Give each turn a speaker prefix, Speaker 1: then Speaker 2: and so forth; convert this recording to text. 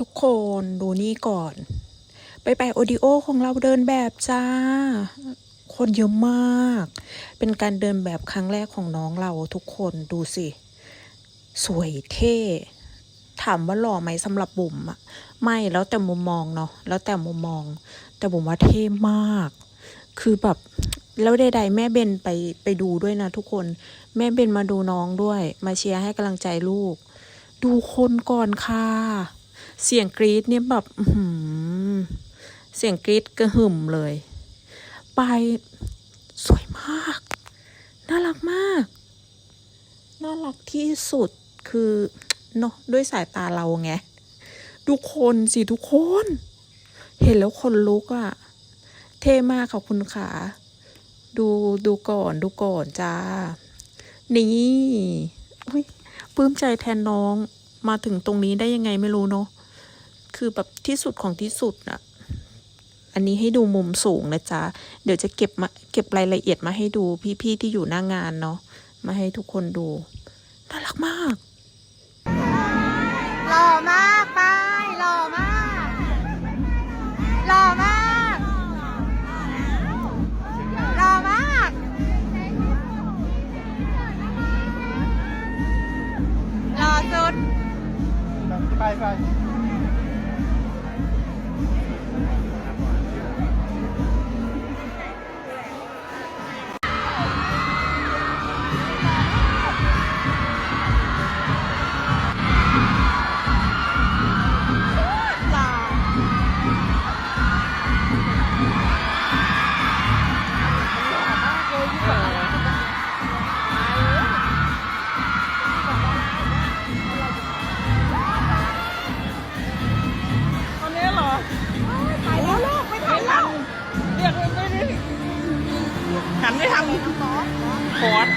Speaker 1: ทุกคนดูนี่ก่อน ไปไปโอดิโอของเราเดินแบบจ้า คนเยอะมาก เป็นการเดินแบบครั้งแรกของน้องเราทุกคนดูสิ สวยเท่ถามว่าหล่อไหมสำหรับบุ๋มอะไม่แล้วแต่มุมมองเนาะแล้วแต่มุมมอง แต่บุ๋มว่าเท่มาก คือแบบแล้วใดๆแม่เบนไปไปดูด้วยนะทุกคน แม่เบนมาดูน้องด้วย มาเชียร์ให้กำลังใจลูก ดูคนก่อนค่ะ เสียงกรี๊ดเนี่ยแบบเสียงกรี๊ดกระหึ่มเลย ไปสวยมาก น่ารักมาก น่ารักที่สุดคือเนาะด้วยสายตาเราไงดูคนสิทุกคน เห็นแล้วคนลุกอะ่ะ เท่มากขอบคุณค่ะ ดูดูก่อนดูก่อนจ้า นี่อุ้ยปลื้มใจแทนน้อง มาถึงตรงนี้ได้ยังไงไม่รู้เนาะคือแบบที่สุดของที่สุดอะอันนี้ให้ดูมุมสูงนะจ๊ะ เดี๋ยวจะเก็บมาเก็บรายละเอียดมาให้ดูพี่ๆที่อยู่หน้างานเนาะมาให้ทุกคนดูน่ารักมาก
Speaker 2: 拜拜。 หันไปทางคอร์ส